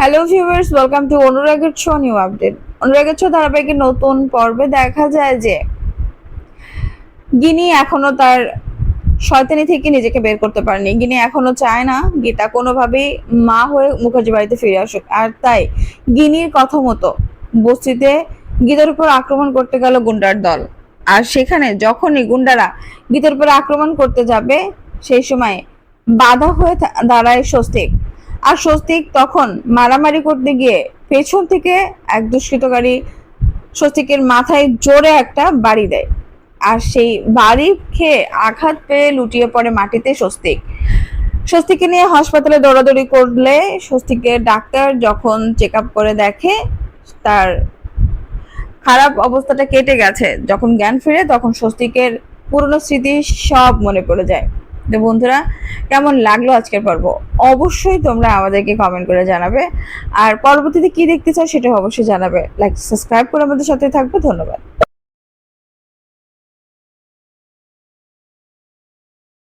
Hello viewers welcome to অনুরাগের ছো new update অনুরাগের ছো ধারাবাহিকের নতুন পর্বে দেখা যায় যে গিনি এখনও তার শয়তানি থেকে নিজেকে বের করতে পারেনি। গিনি এখনও চায় না গীতা কোনোভাবেই মা হয়ে মুখার্জি বাড়িতে ফিরে আসুক। আর তাই গিনির কথা মতো বস্তিতে গীতার উপর আক্রমণ করতে গেল গুন্ডার দল। আর সেখানে যখনই গুন্ডারা গীতার উপর আক্রমণ করতে যাবে, সেই সময় বাধা হয়ে দাঁড়ায় স্বস্তিক। আর স্বস্তিক তখন মারামারি করতে গিয়ে পেছন থেকে এক দুষ্কৃতকারী স্বস্তিকের মাথায় জোরে একটা বাড়ি দেয়। আর সেই বাড়ি খেয়ে আঘাত পেয়ে লুটিয়ে পড়ে মাটিতে স্বস্তিক। স্বস্তিককে নিয়ে হাসপাতালে দৌড়াদৌড়ি করলে স্বস্তিকের ডাক্তার যখন চেক করে দেখে, তার খারাপ অবস্থাটা কেটে গেছে। যখন জ্ঞান ফিরে, তখন স্বস্তিকের পুরনো স্মৃতি সব মনে পড়ে যায়। তো বন্ধুরা, কেমন লাগল আজকের পর্ব? অবশ্যই তোমরা আমাদেরকে কমেন্ট করে জানাবে। আর পরবর্তীতে কি দেখতে চাও সেটা অবশ্যই জানাবে। লাইক সাবস্ক্রাইব করে আমাদের সাথে থাকবে। ধন্যবাদ।